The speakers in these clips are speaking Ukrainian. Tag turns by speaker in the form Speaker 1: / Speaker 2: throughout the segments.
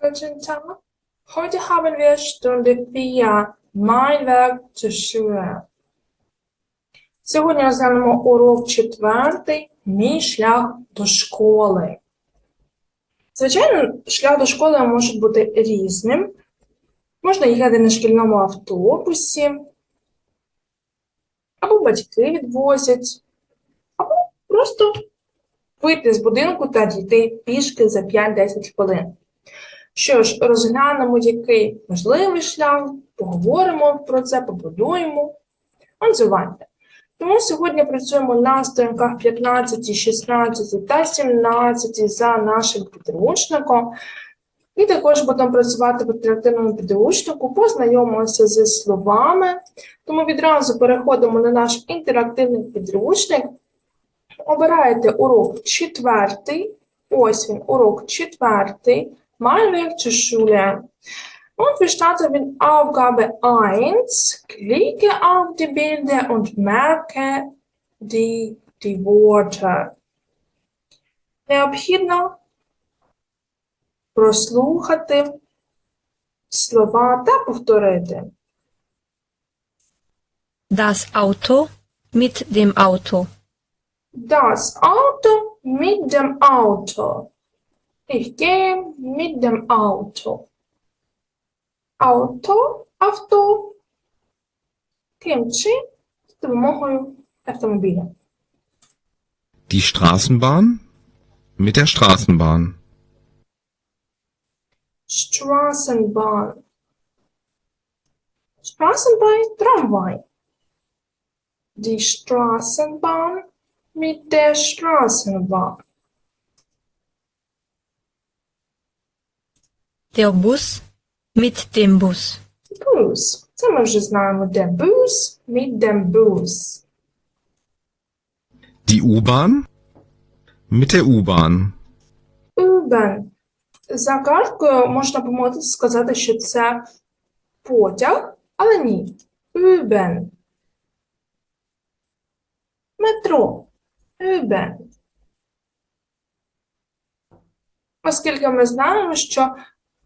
Speaker 1: Tag. Heute haben wir Stunde 4. Mein Weg zur Schule. Сьогодні розглянемо урок четвертий Мій шлях до школи. Звичайно, шлях до школи може бути різним. Можна їхати на шкільному автобусі, або батьки відвозять, або просто вийти з будинку та дійти пішки за 5-10 хвилин. Що ж, розглянемо, який можливий шлях, поговоримо про це, побудуємо. Отзивайте. Тому сьогодні працюємо на сторінках 15, 16 та 17 за нашим підручником. І також будемо працювати в інтерактивному підручнику, познайомимося зі словами. Тому відразу переходимо на наш інтерактивний підручник. Обираєте урок четвертий. Ось він, урок четвертий. Mein Weg zur Schule. Und wir starten mit Aufgabe 1. Klicke auf die Bilder und merke die, die Worte. Необхідно прослухати слова та повторити.
Speaker 2: Das Auto mit dem Auto.
Speaker 1: Das Auto mit dem Auto. Ich gehe mit dem Auto. Auto, авто. Кимчи з допомогою автомобіля.
Speaker 3: Die Straßenbahn mit der Straßenbahn.
Speaker 1: Straßenbahn. Straßenbahn, Tramway. Die Straßenbahn mit der Straßenbahn.
Speaker 2: Der Bus mit dem Bus.
Speaker 1: Bus. Це ми вже знаємо, де Bus mit dem Bus.
Speaker 3: Die U-Bahn mit der U-Bahn.
Speaker 1: U-Bahn. За карткою можна помилитися сказати, що це потяг, але ні. U-Bahn. Метро. U-Bahn. Оскільки ми знаємо, що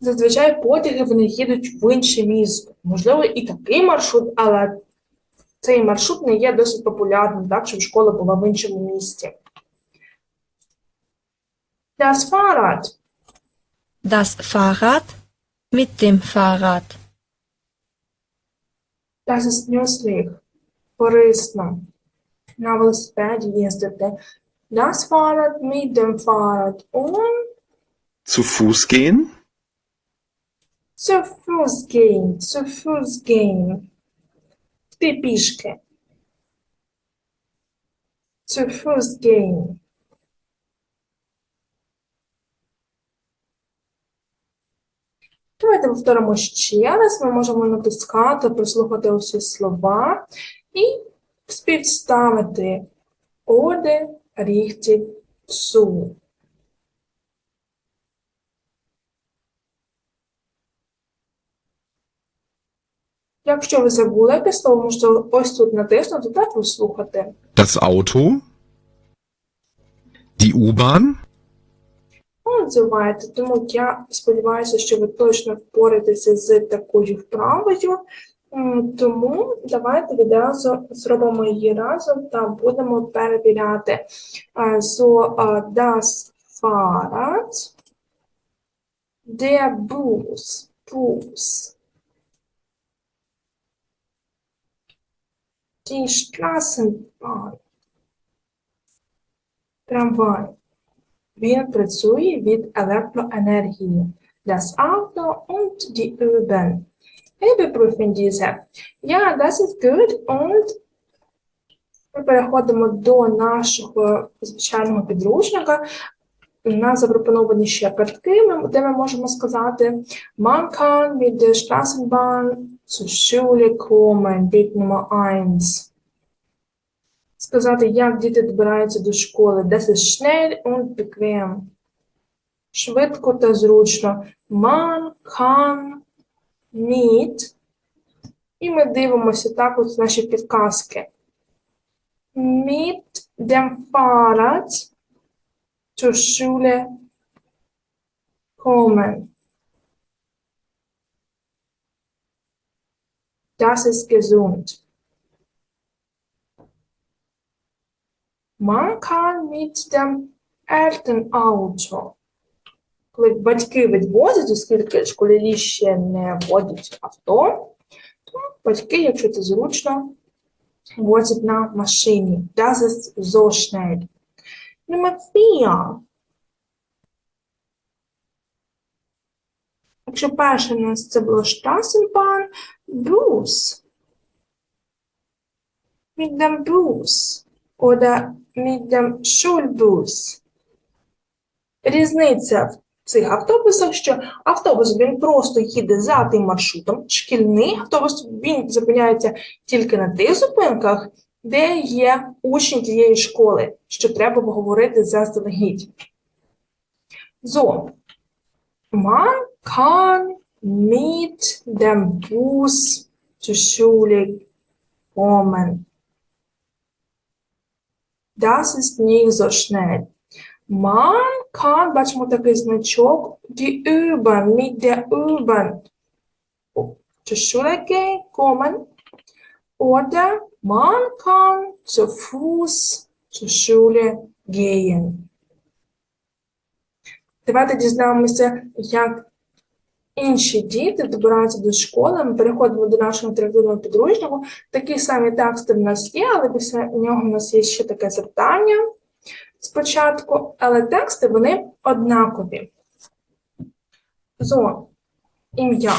Speaker 1: зазвичай потяги вони їдуть в інше місто. Можливо, і такий маршрут, але цей маршрут не є досить популярним, так, щоб школа була в іншому місті. Das Fahrrad.
Speaker 2: Das Fahrrad mit dem Fahrrad.
Speaker 1: Das ist nützlich. Корисно. На велосипеді їздити. Das Fahrrad mit dem Fahrrad. Und
Speaker 3: Zu Fuß gehen?
Speaker 1: Zu Fuß gehen. Zu Fuß gehen. Йти пішки. Zu Fuß gehen. Давайте повторимо ще раз. Ми можемо натискати, прослухати усі слова і співставити оди, ріхті, цу. Якщо ви забули яке слово, можете ось тут натиснути та прослухати.
Speaker 3: Das Auto? Die U-Bahn?
Speaker 1: Отзивайте, тому я сподіваюся, що ви точно впораєтеся з такою вправою. М, Тому давайте відразу зробимо її разом та будемо перевіряти. Е, So, äh, das Fahrrad, der Bus, Bus, die Straßenbahn, трамвай. Він працює від електроенергії. Das Auto und die U-Bahn. Ich überprüfe diese. Ja, das ist gut. Und ми переходимо до нашого звичайного підручника. У нас запропоновані ще картки, де ми можемо сказати Man kann mit der Straßenbahn zur Schule kommen, Bild Nummer 1. Сказати, як діти добираються до школи. Das ist schnell und bequem. Швидко та зручно. Man kann mit. І ми дивимося так от наші підказки. Mit dem Fahrrad zur Schule kommen. Das ist gesund. Man kann mit dem Elternauto коли батьки відвозять, оскільки школярі ще не водять авто, то батьки, якщо це зручно, возять на машині. Das ist so schnell. Nummer 4. Якщо перше у нас це було Straßenbahn, Bus. Mit dem Bus. Oder mit dem Schulbus. Різниця в цих автобусах, що автобус він просто їде за тим маршрутом. Шкільний автобус він зупиняється тільки на тих зупинках, де є учні тієї школи, що треба поговорити заздалегідь. So, man kann mit dem Bus zur Schule kommen. Das ist nicht so schnell. Man kann, бачимо такий значок, die U-Bahn, mit der U-Bahn zur Schule gehen, kommen. Oder Man kann zu Fuß zur Schule gehen. Давайте дізнаємося, як інші діти добираються до школи. Ми переходимо до нашого інтерактивного підручного. Такі самі тексти в нас є, але після нього у нас є ще таке завдання спочатку, але тексти вони однакові. Зо, ім'я.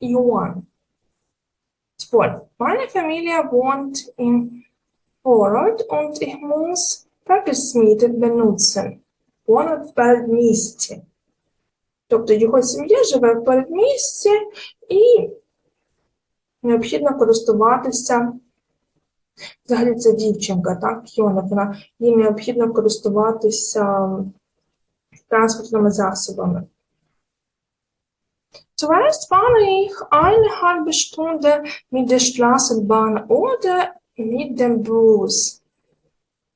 Speaker 1: Іоанн. 12. Meine Familie wohnt in Vorort und ich muss Tagesmiete benutzen. Wohnt в передмісті. Тобто його сім'я живе в передмісті і необхідно користуватися. Взагалі це дівчинка, так, Йона, вона їй необхідно користуватися транспортними засобами.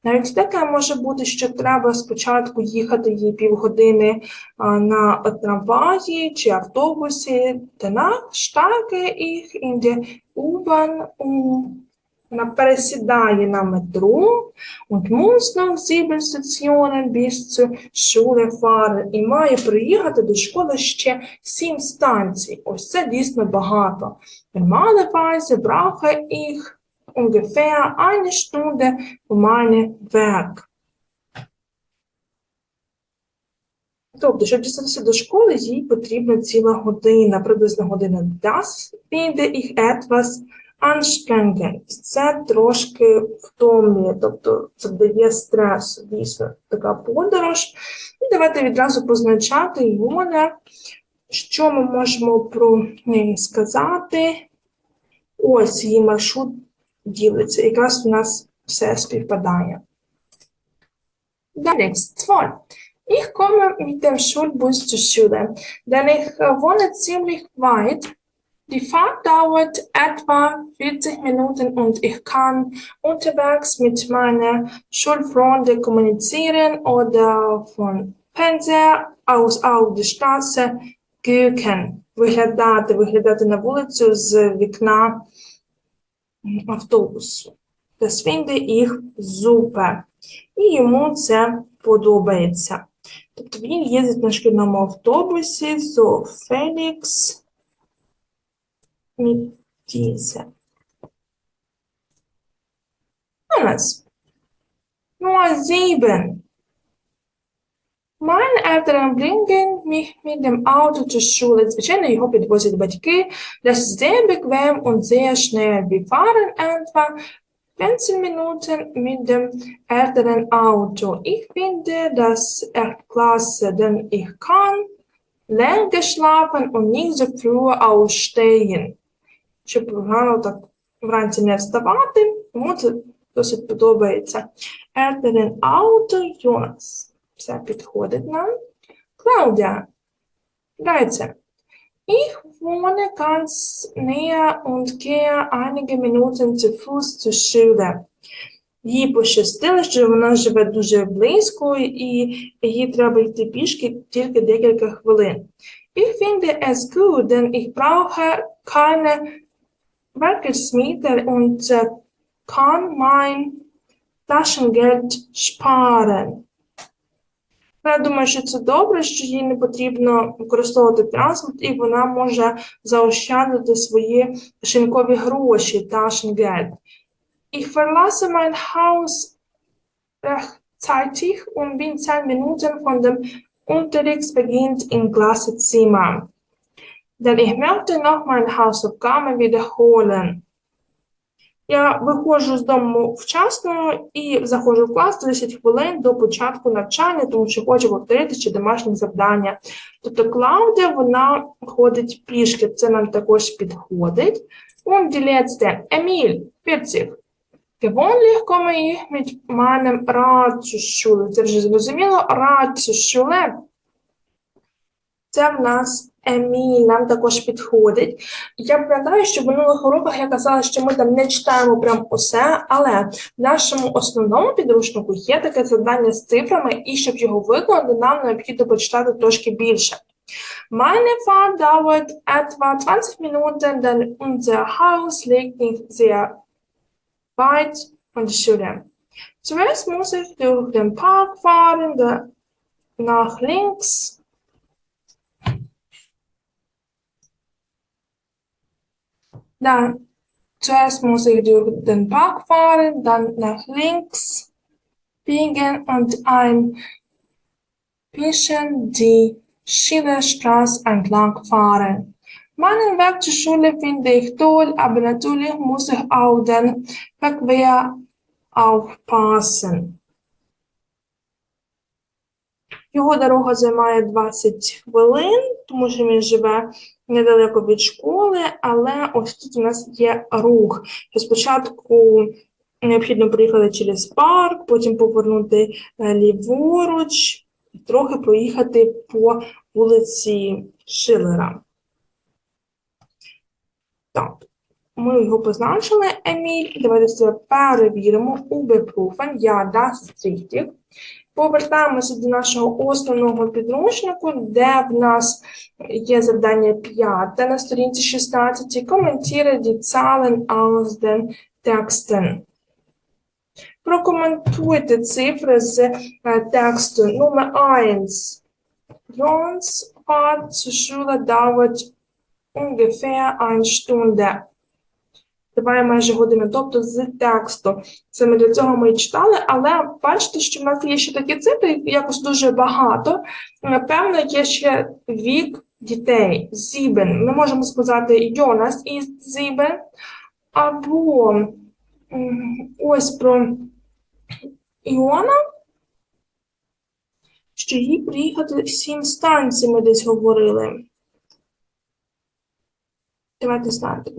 Speaker 1: Навіть таке може бути, що треба спочатку їхати їй півгодини а, на трамваї чи автобусі. Danach steige ich in der U-Bahn um. Вона пересідає на метро und muss noch sieben Stationen bis. І має приїхати до школи ще сім станцій. Ось це дійсно багато. Normalerweise brauche ich ungefähr eine Stunde für meinen Werk. Тобто, щоб дістатися до школи, їй потрібна ціла година, приблизно година. Das finde ich etwas anstrengend. Це трошки втомлює, тобто завдає стресу, дійсно, така подорож. І давайте відразу позначати Іона, що ми можемо про неї сказати. Ось її маршрут ділиться. Якраз у нас все співпадає. Далі, створ. Ich komme mit dem Schulbus zur Schule, denn ich wohne ziemlich. Die Fahrt dauert etwa 40 Minuten und ich kann unterwegs mit meiner Schulfreunde kommunizieren oder von Fernseher aus auf die Straße gucken. Виглядати, виглядати на вулицю з вікна м, автобусу. Das finde ich super. І йому це подобається. Тобто він їздить на шкільному автобусі so Felix mit dieser. Anders. Nummer sieben. Meine Eltern bringen mich mit dem Auto zur Schule. Звичайно, його підвозять. Das ist sehr bequem und sehr schnell. Wir fahren etwa 15 Minuten mit dem älteren Auto. Ich finde das echt klasse, denn ich kann länger schlafen und nicht so früh aufstehen. Щоб рано так вранці не вставати, тому це досить подобається. Älteren Auto, Jonas. Все підходить нам. Claudia. 13. Ich wohne ganz näher und gehe einige Minuten zu Fuß zur Schule. Їй пощастило, що вона живе дуже близько, і їй треба йти пішки тільки декілька хвилин. Ich finde es gut, denn ich brauche keine Verkehrsmittel und äh, kann mein Taschengeld sparen. Я думаю, що це добре, що їй не потрібно використовувати транспорт, і вона може заощадити свої шинкові гроші Taschengeld. Ich verlasse mein Haus rechtzeitig und bin zehn Minuten von dem Unterrichtsbeginn im Klassenzimmer. Denn ich möchte noch Hausaufgaben wiederholen. Я виходжу з дому вчасно і заходжу в клас 10 хвилин до початку навчання, тому що хочу повторити ще домашнє завдання. Тобто Клаудія, вона ходить пішки, це нам також підходить. Und die Emil, 40. Gewöhnlich komme ich mit meinem Rad. Це вже зрозуміло. Zur Це в нас Еміль, нам також підходить. Я пам'ятаю, що в минулих уроках я казала, що ми там не читаємо прям усе, але в нашому основному підручнику є таке завдання з цифрами, і щоб його виконати, нам необхідно почитати трошки більше. Meine Fahrt dauert etwa 20 Minuten, denn unser Haus liegt nicht sehr weit von der Schule. Zuerst muss ich durch den Park fahren, nach links. Dann zuerst muss ich durch den Park fahren, dann nach links biegen und ein bisschen die Schillerstraße entlang fahren. Meinen Weg zur Schule finde ich toll, aber natürlich muss ich auf den Verkehr aufpassen. Його дорога займає 20 хвилин, тому що він живе недалеко від школи, але ось тут у нас є рух. Що Спочатку необхідно проїхати через парк, потім повернути е, ліворуч трохи проїхати по вулиці Шилера. Так, ми його позначили, Еміль. Давайте це перевіримо. Überprüfen. Ja, das ist richtig. Повертаємося до нашого основного підручнику, де в нас є завдання 5 на сторінці 16. Коментуйте die Zahlen aus den Texten. Прокоментуйте цифри з е, тексту. Номер 1. Jons Fahrt zur Schule ungefähr eine Stunde. Триває майже годину, тобто з тексту. Саме для цього ми і читали, але бачите, що в нас є ще такі цифри, якось дуже багато. Напевно, є ще вік дітей. Зібен. Ми можемо сказати Йонас із Зібен. Або ось про Іона, що їй приїхати сім станцій, ми десь говорили. Давайте знати.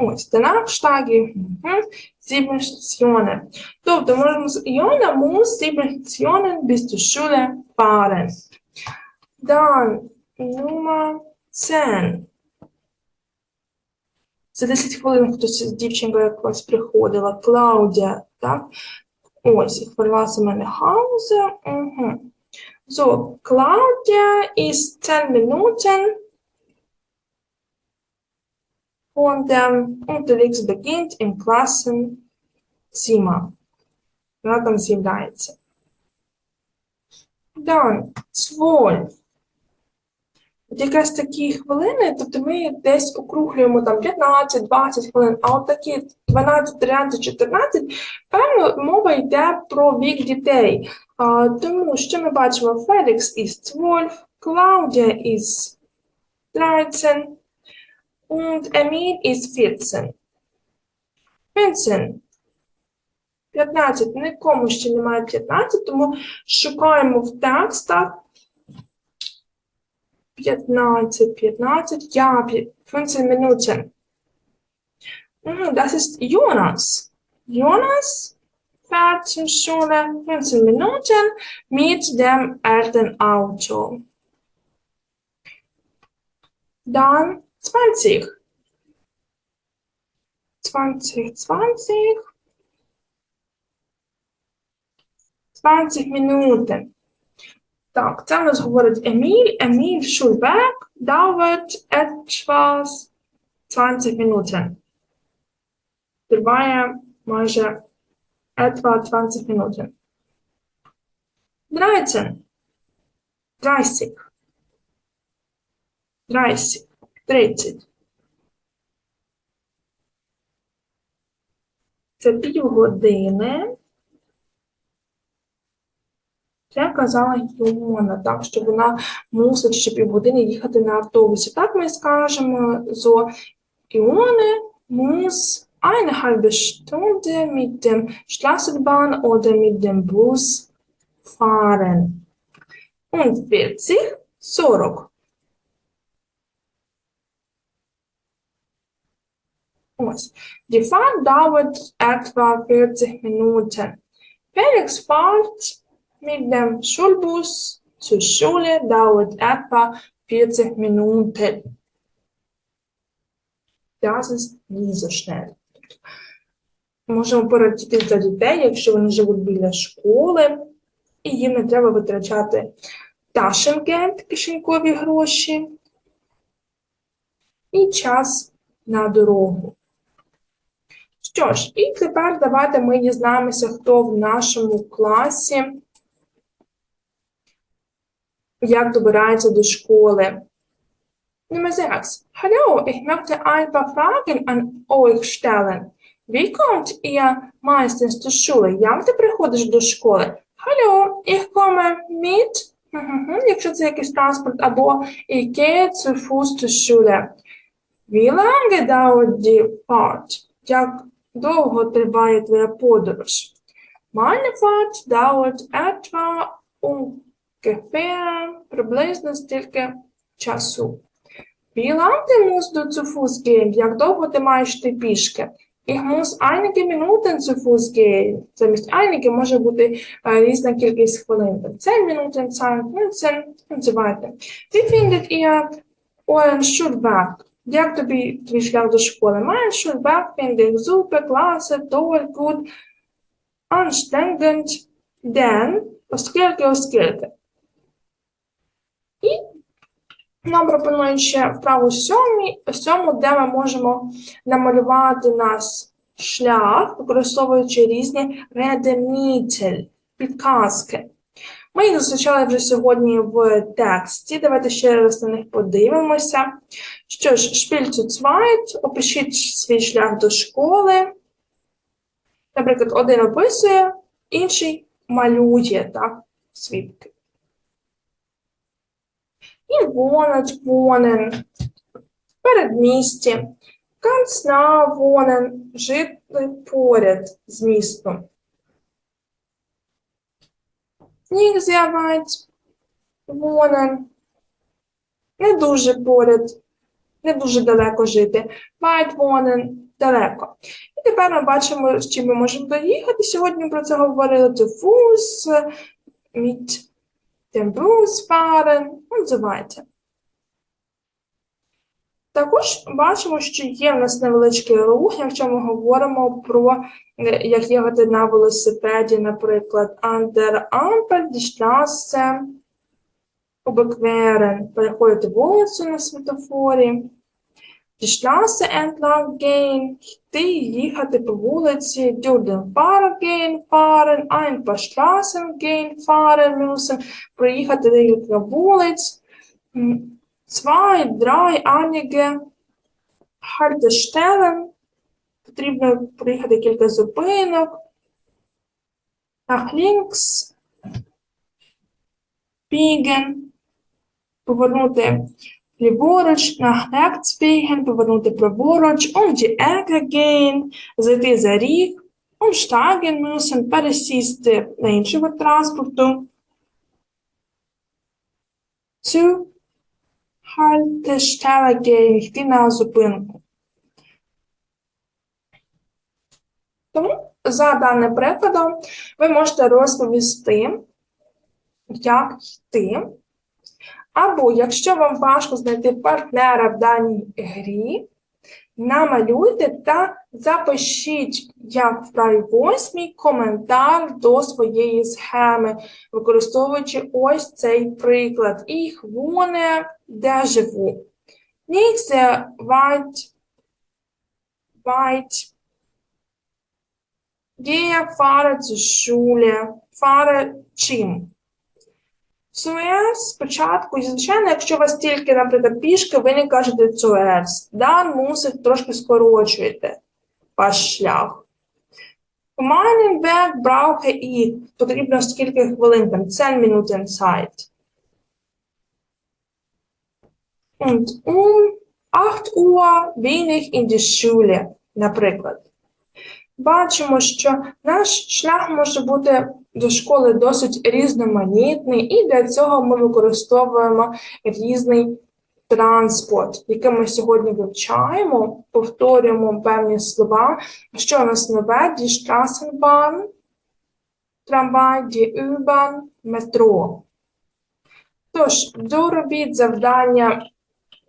Speaker 1: Ось, mhm, sieben Stationen. Тобто, можемо з Іона muss sieben bis zur Schule fahren. Dann Nummer 10. За 10 хвилин хтось дівчинка якась приходила, Клаудія, так? Ось, verlasse meine Hause. Mhm. So, Claudia ist 10 Minuten und ähm, unterwegs beginnt im Klassenzimmer. Вона там з'являється. Dann, 12. От якраз такі хвилини, тобто ми десь округлюємо там 15-20 хвилин, а от такі 12, 13, 14, певно, мова йде про вік дітей. А, тому що ми бачимо Фелікс із 12, Клаудія із 13, und Emil ist 14. 15. 15. Нікому ще немає 15, тому шукаємо в текстах 15, 15, ja, 15 Minuten. Mhm, Das ist Jonas. Jonas fährt zur Schule 15 Minuten mit dem Elternauto. Dann 20. 20, 20. 20 Minuten. Так, це в нас говорить Еміль. Еміль Schulweg dauert etwas 20 Minuten. Триває майже etwa 20 Minuten. 13. 30. 30. 30. Це півгодини. Це казала Йона, так, що вона мусить ще півгодини їхати на автобусі. Так ми скажемо зо Іоне muss eine halbe Stunde mit dem Straßenbahn oder mit dem Bus fahren. Und 40, 40. Ось. Die Fahrt dauert etwa 40 Minuten. Felix Fahrt mit dem Schulbus zur Schule dauert etwa 40 Minuten. Das ist nie so schnell. Можемо порадіти за дітей, якщо вони живуть біля школи, і їм не треба витрачати Taschengeld, кишенькові гроші, і час на дорогу. Що ж, і тепер давайте ми дізнаємося, хто в нашому класі як добирається до школи. Nummer 6. Hallo, ich möchte ein paar Fragen an euch stellen. Wie kommt ihr meistens zur Schule? Як ти приходиш до школи? Hallo, ich komme mit. Якщо це якийсь транспорт, або ich gehe zu Fuß zur Schule. Wie lange dauert die Fahrt? Як довго триває твоя подорож? Meine Fahrt dauert etwa ungefähr приблизно стільки часу. Wie lange musst du zu Fuß gehen? Як довго ти маєш йти пішки? Ich muss einige Minuten zu Fuß gehen. Замість einige може бути е, різна кількість хвилин. 10 Minuten, 20 Minuten und so weiter. Wie findet ihr euren Schulweg? Як тобі твій шлях до школи? Mein Schulweg finde ich super, klasse, toll, gut, оскільки, оскільки. І нам пропонують ще вправу сьому, де ми можемо намалювати наш шлях, використовуючи різні редемітель, підказки. Ми їх зустрічали вже сьогодні в тексті. Давайте ще раз на них подивимося. Що ж, шпіль zu zweit, опишіть свій шлях до школи. Наприклад, один описує, інший малює так, свідки. І вонать, вонен, передмісті, ganz nah wohnen, жити поряд з містом. Nicht з'явить. Вона. не дуже поряд, не дуже далеко жити. Weit wohnen – далеко. І тепер ми бачимо, з чим ми можемо доїхати. Сьогодні про це говорили. Zu Fuß, mit dem Bus fahren und so weiter. Також бачимо, що є в нас невеличкий рух, якщо ми говоримо про е, як їхати на велосипеді, наприклад, Ampel die Straße переходити вулицю на світофорі, entlang gehen, йти, їхати по вулиці, fahren müssen, проїхати декілька вулиць, zwei, drei, einige Haltestellen, потрібно проїхати кілька зупинок. Nach links, biegen, повернути ліворуч, nach rechts biegen, повернути праворуч, um die Ecke gehen, зайти за ріг, umsteigen müssen, пересісти на вид транспорту. Zu Haltestelle gehen, йти на зупинку. Тому за даним прикладом ви можете розповісти, як йти. Або, якщо вам важко знайти партнера в даній грі, намалюйте та Запишіть, як в правій восьмій, коментар до своєї схеми, використовуючи ось цей приклад. Ich wohne, де живу. Sehr weit, weit. Gehe, fahre zur Schule. Fahre чим? Zuerst, спочатку, і, звичайно, якщо у вас тільки, наприклад, пішки, ви не кажете zuerst. Dann мусить трошки скорочуєте ваш шлях. У meinem Werk brauche ich, потрібно скільки хвилин, там, 10 Minuten Zeit. Und um 8 Uhr bin ich in die Schule, наприклад. Бачимо, що наш шлях може бути до школи досить різноманітний, і для цього ми використовуємо різний транспорт, який ми сьогодні вивчаємо, повторюємо певні слова. Що у нас нове? Die Straßenbahn, трамвай, die U-Bahn, метро. Тож, доробіть завдання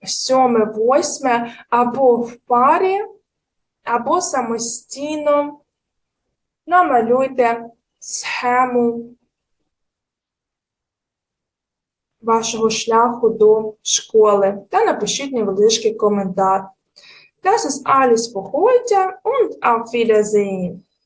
Speaker 1: сьоме, восьме або в парі, або самостійно намалюйте схему вашого шляху до школи та напишіть невеличкий коментар. Das ist alles für heute und auf Wiedersehen.